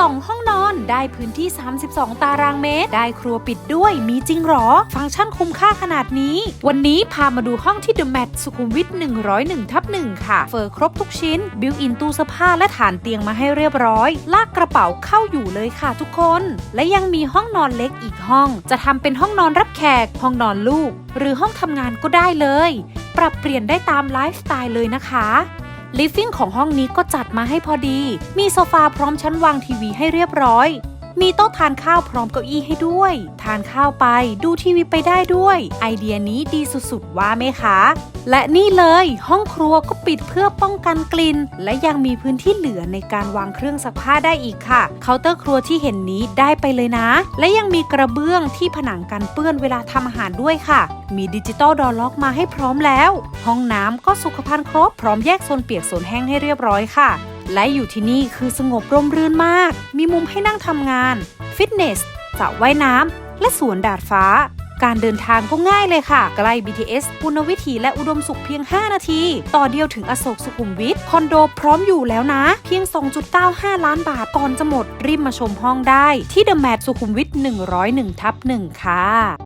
2 ห้องนอนได้พื้นที่ 32 ตารางเมตร ได้ครัวปิดด้วยมีจริงหรอ ฟังก์ชันคุ้มค่าขนาดนี้ วันนี้พามาดูห้องที่ The Mat สุขุมวิท 101 ทับ1ค่ะ เฟอร์ครบทุกชิ้น บิวอินตู้เสื้อผ้าและฐานเตียงมาให้เรียบร้อย ลากกระเป๋าเข้าอยู่เลยค่ะทุกคน และยังมีห้องนอนเล็กอีกห้อง จะทำเป็นห้องนอนรับแขก ห้องนอนลูก หรือห้องทำงานก็ได้เลย ปรับเปลี่ยนได้ตามไลฟ์สไตล์เลยนะคะ ลิฟ i ิ g ของห้องนี้ก็จัดมาให้พอดี มีโซฟาพร้อมชั้นวางทีวีให้เรียบร้อย มีโต๊ะทานข้าวพร้อมเก้าอี้ให้ด้วย ทานข้าวไปดูทีวีไปได้ด้วย ไอเดียนี้ดีสุดๆว่าไหมคะ และนี่เลยห้องครัวก็ปิดเพื่อป้องกันกลิ่น และยังมีพื้นที่เหลือในการวางเครื่องซักผ้าได้อีกค่ะ เคาน์เตอร์ครัวที่เห็นนี้ได้ไปเลยนะ และยังมีกระเบื้องที่ผนังกันเปื้อนเวลาทำอาหารด้วยค่ะ มีดิจิตอลดอร์ล็อกมาให้พร้อมแล้ว ห้องน้ำก็สุขภัณฑ์ครบพร้อมแยกโซนเปียกโซนแห้งให้เรียบร้อยค่ะ และอยู่ที่นี่คือสงบร่มรื่นมาก มีมุมให้นั่งทำงาน ฟิตเนสสระว่ายน้ำและสวนดาดฟ้า การเดินทางก็ง่ายเลยค่ะ ใกล้ BTS ปุณวิถีและอุดมสุขเพียง 5 นาที ต่อเดียวถึงอโศกสุขุมวิท คอนโดพร้อมอยู่แล้วนะ เพียง 2.95 ล้านบาทก่อนจะหมดรีบมาชมห้องได้ ที่เดอะแมทสุขุมวิท101ทับ1ค่ะ